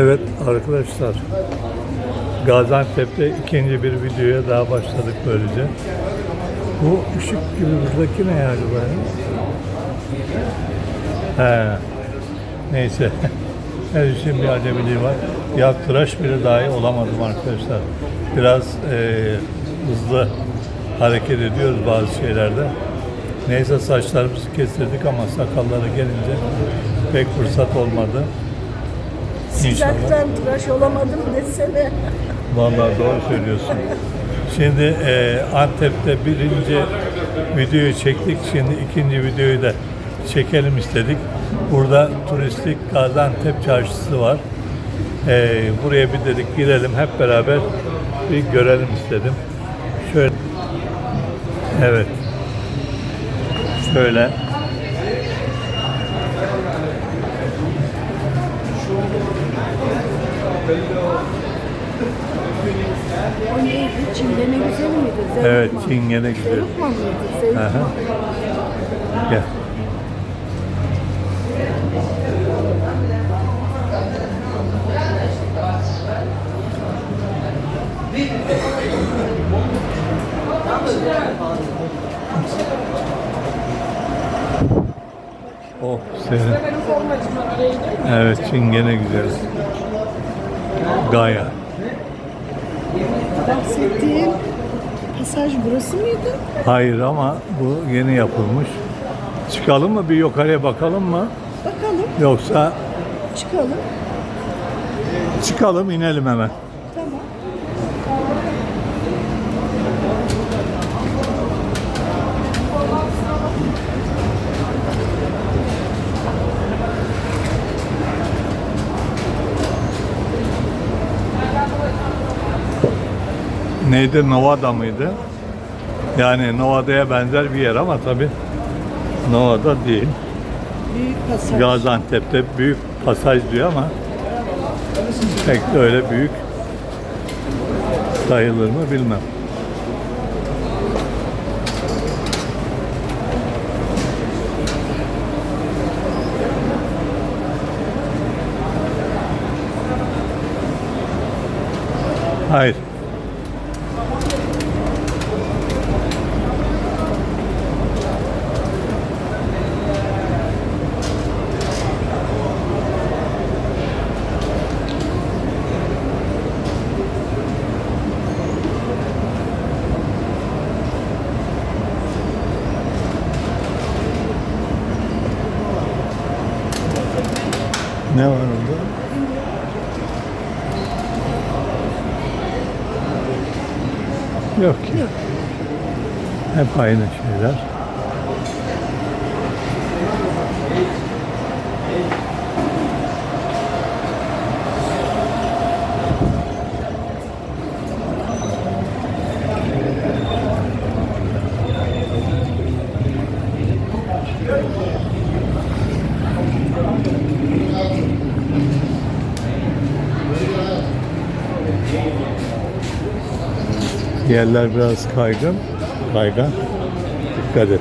Evet arkadaşlar. Gaziantep'te ikinci bir videoya daha başladık böylece. Bu ışık gibi buradaki ne ya acaba? ya? He. Neyse. Her işin bir acemiliği var. Ya tıraş bile dahi olamadım arkadaşlar. Biraz eee, hızlı hareket ediyoruz bazı şeylerde. Neyse saçlarımızı kestirdik ama sakalları gelince pek fırsat olmadı. İnşallah. Sıcaktan tıraş olamadım desene. Vallahi doğru söylüyorsun. Şimdi e, Antep'te birinci videoyu çektik. Şimdi ikinci videoyu da çekelim istedik. Burada turistik Gaziantep çarşısı var. E, buraya bir dedik girelim hep beraber bir görelim istedim. Şöyle. Evet. Şöyle. O neydi? Çingene güzel miydi? Zevk Evet, mi? Çingene güzel. Zevk mi mıydı? Zevk Aha. Gel. Oh senin. Evet çingene güzel. Gaya. Pasaj burası mıydı? Hayır ama bu yeni yapılmış. Çıkalım mı bir yukarıya bakalım mı? Bakalım, Yoksa çıkalım. çıkalım inelim hemen. Neydi Novada mıydı? Yani Novada'ya benzer bir yer ama tabi Novada değil. Büyük pasaj. Gaziantep'te büyük pasaj diyor ama pek de öyle büyük sayılır mı bilmem. Hayır. Ne var orada? Yok ki. Hep aynı şeyler. Yerler biraz kaygan. Kaygan. Dikkat et.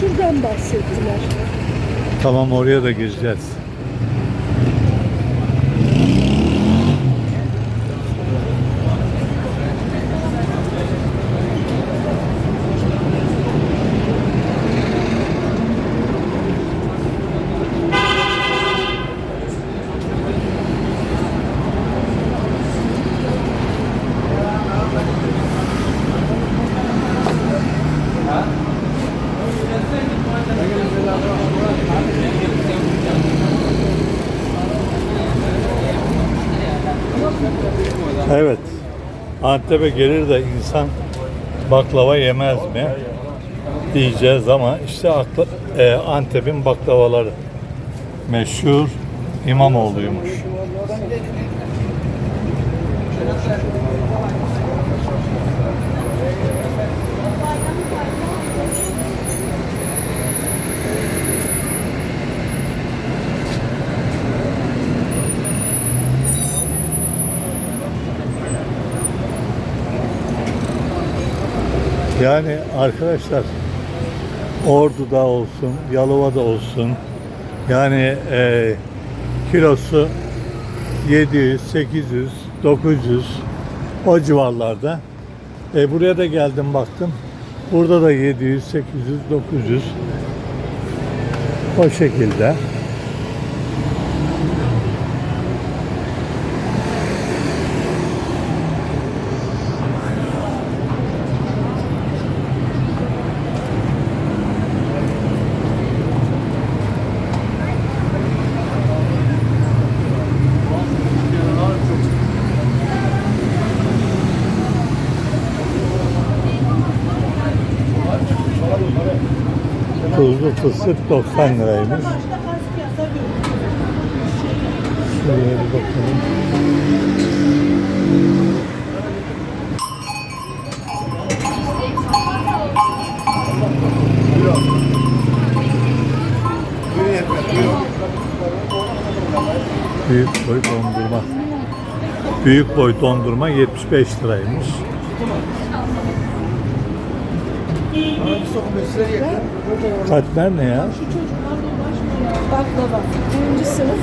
Şuradan bahsettiler. Tamam oraya da gireceğiz. Evet. Antep'e gelir de insan baklava yemez mi? Diyeceğiz ama işte aklı, e, Antep'in baklavaları meşhur İmamoğlu'ymuş. Yani arkadaşlar Ordu'da olsun, Yalova'da olsun yani e, kilosu 700, 800, 900 o civarlarda. E, buraya da geldim baktım. Burada da 700, 800, 900 o şekilde. Tuzlu fıstık 90 liraymış. Şuraya bir bakalım. Büyük boy dondurma. Büyük boy dondurma 75 liraymış. Katmer ne ya? Baklava. Birinci sınıf.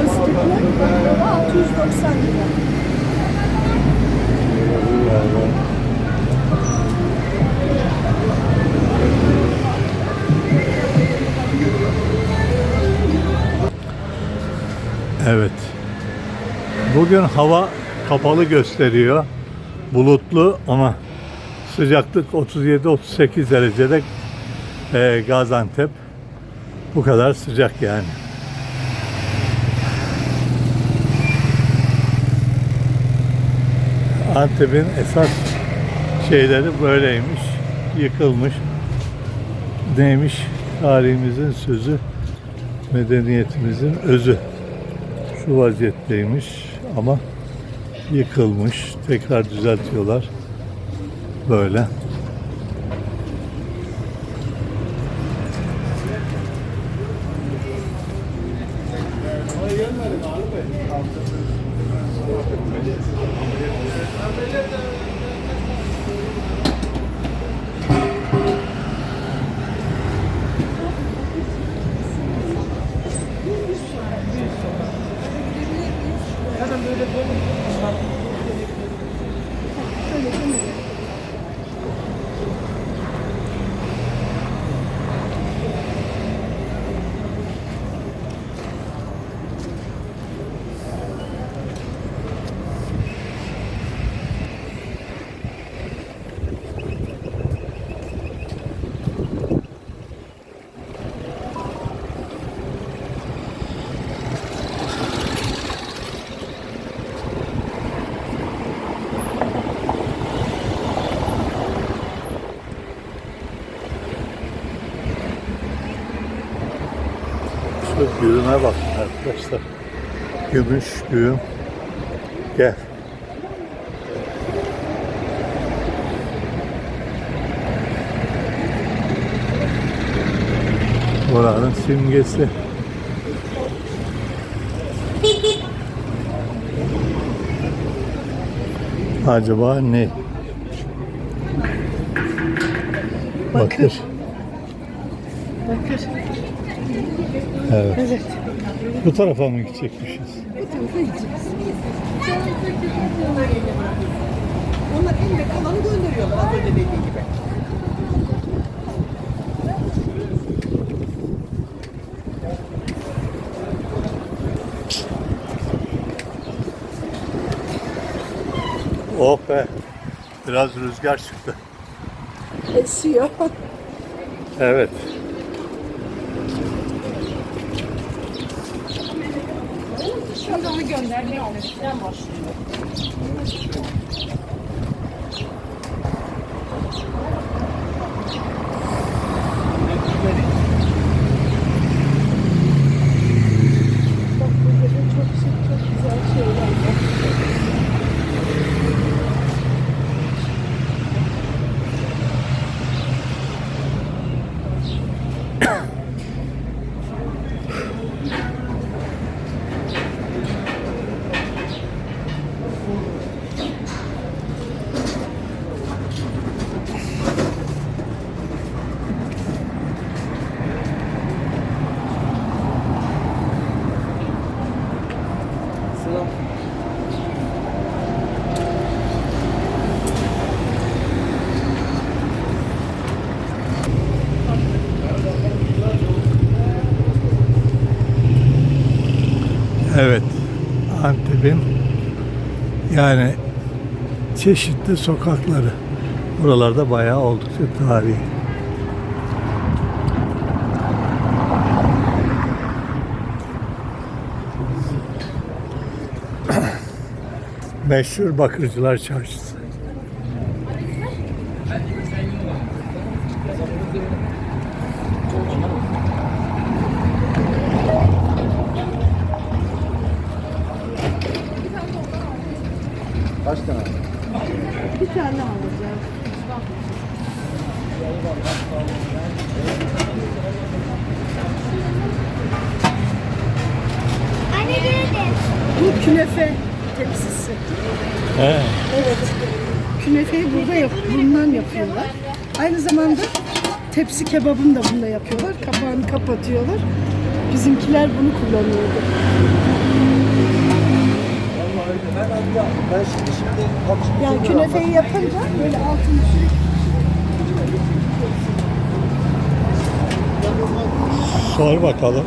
Fıstıklı baklava 690 lira. Evet. Bugün hava kapalı gösteriyor. Bulutlu ama sıcaklık 37-38 derecede e, Gaziantep. Bu kadar sıcak yani. Antep'in esas şeyleri böyleymiş. Yıkılmış. Neymiş? Tarihimizin sözü, medeniyetimizin özü şu vaziyetteymiş ama yıkılmış. Tekrar düzeltiyorlar. Böyle. Şu güğüme bakın arkadaşlar. Gümüş güğüm. Gel. Buranın simgesi. Acaba ne? Bakır. Bakır. Evet. Evet. Bu tarafa mı gidecekmişiz? Bu tarafa gideceğiz. Onlar elle kalanı gönderiyorlar az önce dediği gibi. Oh be. Biraz rüzgar çıktı. Esiyor. Evet. Şimdi onu göndermeye almışlar başlıyor. Bak burada da çok şık, çok güzel şeyler var. Evet. Antep'in yani çeşitli sokakları. Buralarda bayağı oldukça tarihi. Meşhur Bakırcılar Çarşısı. Kaç tane? Bir tane alacağım. Anne geldi. Bu künefe tepsisi. He. Evet. Künefeyi burada yap, bundan yapıyorlar. Aynı zamanda tepsi kebabını da bunda yapıyorlar. Kapağını kapatıyorlar. Bizimkiler bunu kullanıyordu. Ben şimdi şimdi Yani künefeyi yapınca böyle altını sürekli Sor bakalım.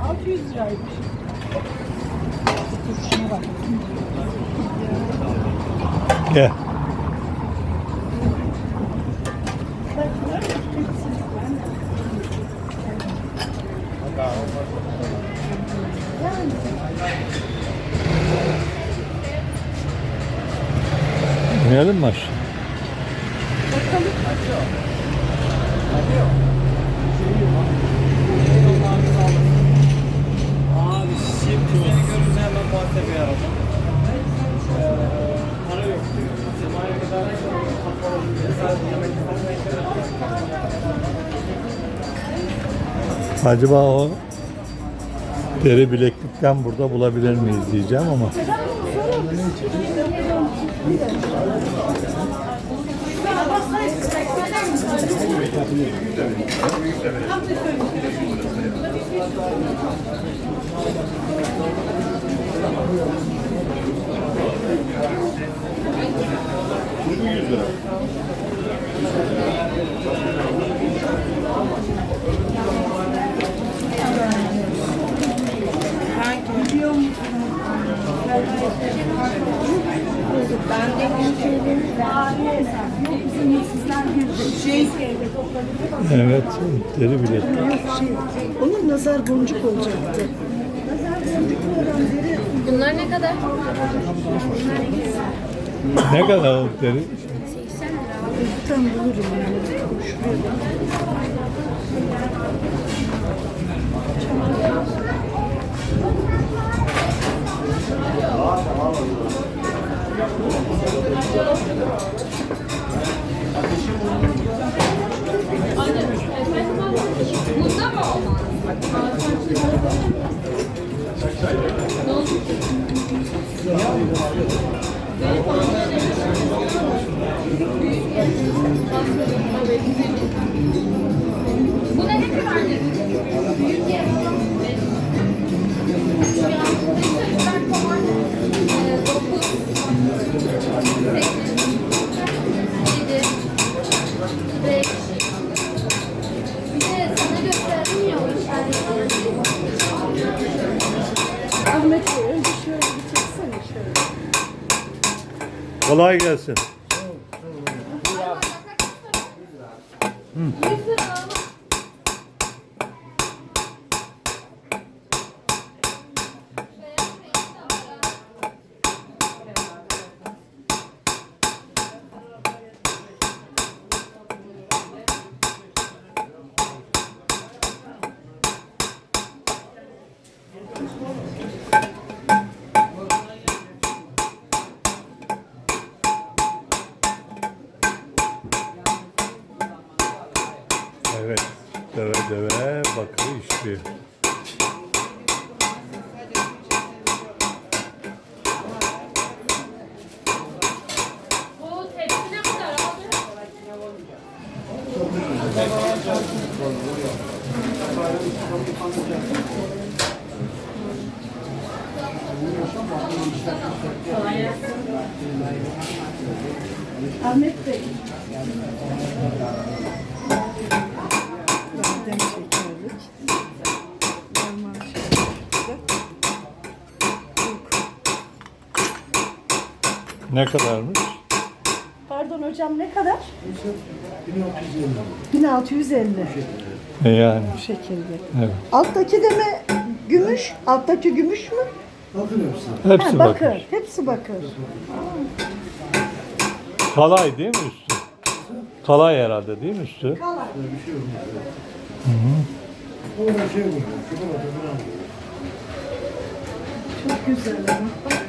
Altı Acaba o deri bileklikten burada bulabilir miyiz diyeceğim ama. Evet, deri bileklik. Şey, onun nazar boncuk olacaktı. Bunlar ne kadar? Ne kadar o deri? Tam bulurum yani. Şuraya. Olmaz? Bu Ahmet Bey. Badem şekerlik. Normal şekerlik. Ne kadarmış? Pardon hocam ne kadar? 1650. E yani. Bu şekilde. Evet. Alttaki de mi gümüş? Alttaki gümüş mü? Hepsi ha, bakır. bakır. Hepsi bakır. Kalay değil mi üstü? Kalay herhalde değil mi üstü? Kalay. Çok güzel ama.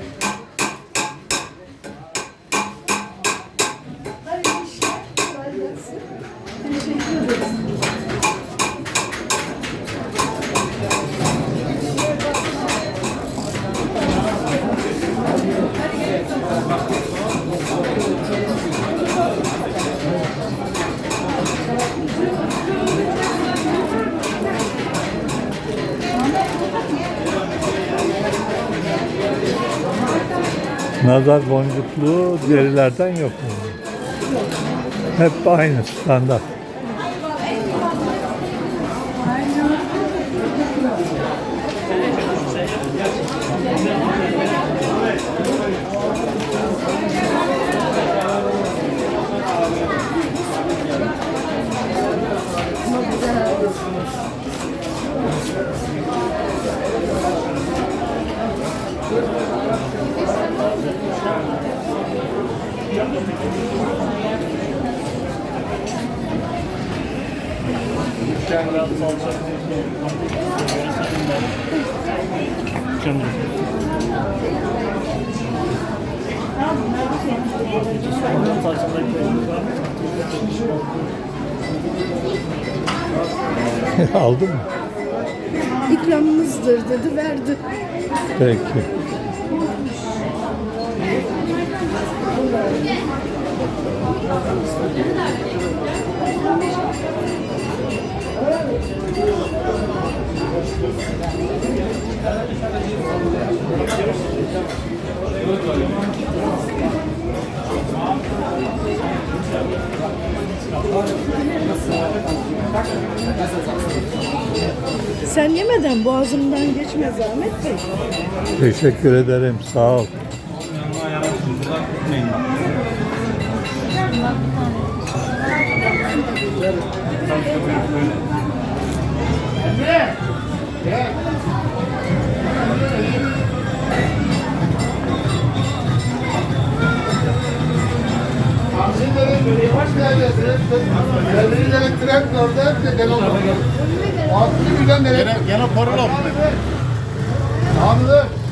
Nazar boncuklu derilerden yok? Hep aynı standart. Aldın mı? İkramımızdır dedi, verdi. Peki. Sen yemeden boğazımdan geçme Zahmet Bey. Teşekkür ederim. Sağ ol. Gene, gene paralel. Abi